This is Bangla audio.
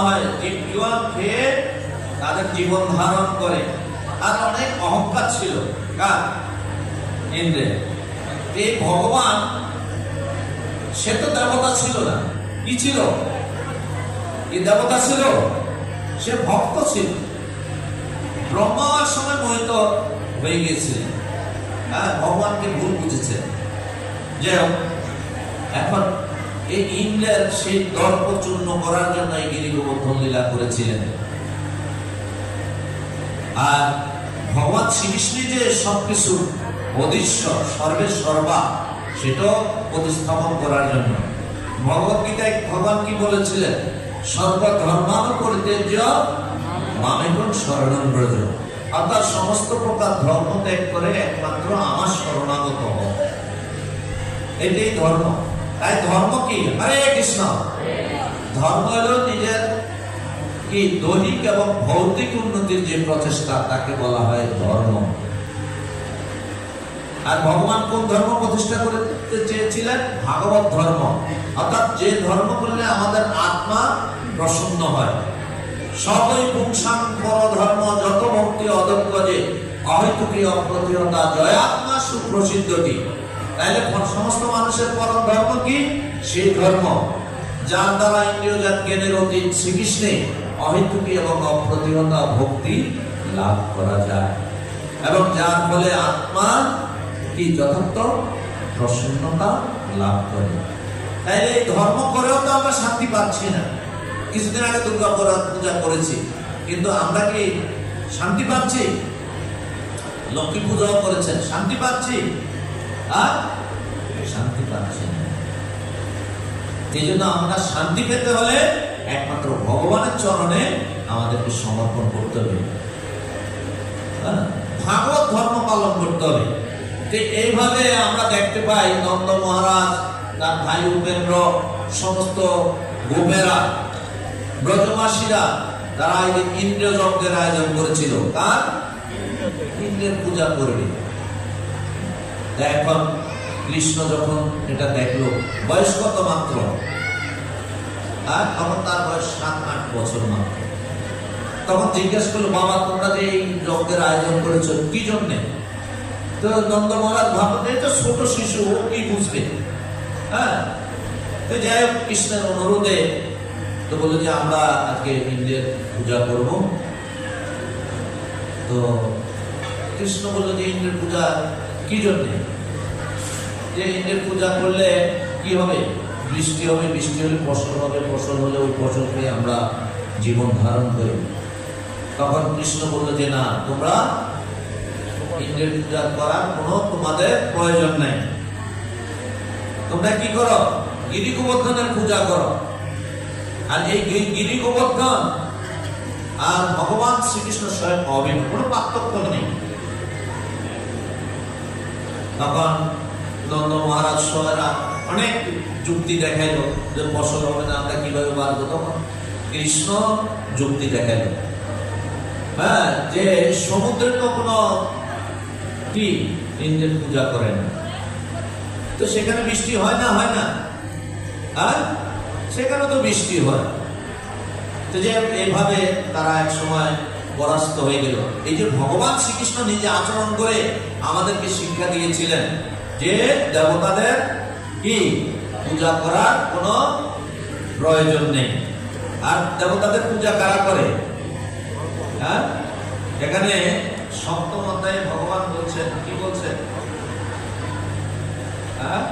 হয় তাদের জীবন ধারণ করে। আর অনেক অহংকার ছিল। কার? ইন্দ্রের। এই ভগবান, সে তো দেবতা ছিল না। কি ছিল? কি দেবতা ছিল? সে ভক্ত ছিল। ব্রহ্মার সময় মোহিত হয়ে গিয়েছিলেন হ্যাঁ ভগবানকে ভুল বুঝেছেন যে এখন এই ইন্দ্রের সেই দর্প চূর্ণ করার জন্য এই গিরি গোবর্ধন লীলা করেছিলেন। আর ভগবান শ্রীকৃষ্ণ যে সবকিছু অধীশ্বর সর্বে সর্বা, সেটাও প্রতিস্থাপন করার জন্য। ভগবত গীতায় ভগবান কি বলেছিলেন? সর্বধর্মান পরিত্যাজ্য মামেগুণ শরণম ব্রজ। অর্থাৎ সমস্ত প্রকার ধর্ম ত্যাগ করে একমাত্র আমার শরণাগত হও। এটাই ধর্ম। তাই ধর্ম কি? হরে কৃষ্ণ। ধর্ম হলো নিজের কি দৈহিক এবং ভৌতিক উন্নতির যে প্রচেষ্টা, তাকে বলা হয় ধর্ম। আর ভগবান কোন ধর্ম প্রতিষ্ঠা করতে চেয়েছিলেন? ভাগবত ধর্ম। অর্থাৎ যে ধর্ম করলে আমাদের আত্মা প্রসন্ন হয়। সবই পুংসাং ধর্ম যত ভক্তি অদক্ষ যে, অহেতুকী অপ্রতিহতা জয়াত্মা সুপ্রসিদ্ধটি তাইলে সমস্ত মানুষের পরম ধর্ম কি? সেই ধর্ম, যার দ্বারা ইন্দ্রিয় জাত জ্ঞানের অতীত শ্রীকৃষ্ণে অহেতুকী এবং অপ্রতিহতা ভক্তি লাভ করা যায়। এবং যার ফলে আত্মা কি যথার্থ? প্রসন্নতা লাভ করে। তাইলে এই ধর্ম করেও তো আমরা শান্তি পাচ্ছি না। কিছুদিন আগে দুর্গা পূজা করেছি, কিন্তু আমরা কি শান্তি পাচ্ছি? লক্ষ্মী পূজাও করেছেন, শান্তি পাচ্ছি? আর শান্তি পাচ্ছি না। এই জন্য আমরা শান্তি পেতে হলে একমাত্র ভগবানের চরণে আমাদেরকে সমর্পণ করতে হবে। হ্যাঁ? ভাগবত ধর্ম পালন করতে হবে। তো এইভাবে আমরা দেখতে পাই নন্দ মহারাজ, তার ভাই উপেন্দ্র, সমস্ত গোপেরা ব্রজমাসীরা তারা এই আয়োজন করেছিল। তার ইন্দ্রের পূজা করবে এখন কৃষ্ণ যখন এটা দেখল, বয়স কত মাত্র? আর তখন তার বয়স সাত, আট বছর মাত্র। তখন জিজ্ঞেস করল, বাবা, তোমরা যে এই যজ্ঞের আয়োজন করেছ, কি জন্যে? তো নন্দ মহারাজ ভাবলেন তো ছোট শিশু, ও কি বুঝবে? হ্যাঁ? তো যাই হোক, কৃষ্ণের অনুরোধে তো বলল যে, আমরা আজকে ইন্দ্রের পূজা করব। তো কৃষ্ণ বলল যে, ইন্দ্রের পূজা কি জন্যে? যে ইন্দ্রের পূজা করলে কি হবে? বৃষ্টি হবে, বৃষ্টি হলে ফসল হবে, ফসল হলে ওই ফসল খেয়ে আমরা জীবন ধারণ করি। তখন কৃষ্ণ বলল যে, না, তোমরা ইন্দ্রের পূজা করার কোনো তোমাদের প্রয়োজন নাই। তোমরা কি করো? গিরি গোবর্ধনের পূজা করো। আর এই গিরি গোবর্ধন আর ভগবান শ্রীকৃষ্ণ স্বয়ং অভিন্ন, কোনো পার্থক্য নেই। তখন নন্দ মহারাজ সহেরা অনেক যুক্তি দেখাইল যে ফসল হবে না, আমরা কীভাবে বাঁচবো তখন কৃষ্ণ যুক্তি দেখাইল। হ্যাঁ যে সমুদ্রের তো কোনো কি? ইন্দ্রের পূজা করে না। তো সেখানে বৃষ্টি হয় না হয় না? আর সেখানে তো বৃষ্টি হয়। তো যে এইভাবে তারা এক সময় পরাস্ত হয়ে গেল। এই যে ভগবান শ্রীকৃষ্ণ নিজে আচরণ করে আমাদেরকে শিক্ষা দিয়েছিলেন যে দেবতাদের কি পূজা করার কোনো প্রয়োজন নেই। আর দেবতাদের পূজা কারা করে? হ্যাঁ? এখানে সপ্তম অধ্যায়ে ভগবান বলছেন, কি বলছেন? হ্যাঁ?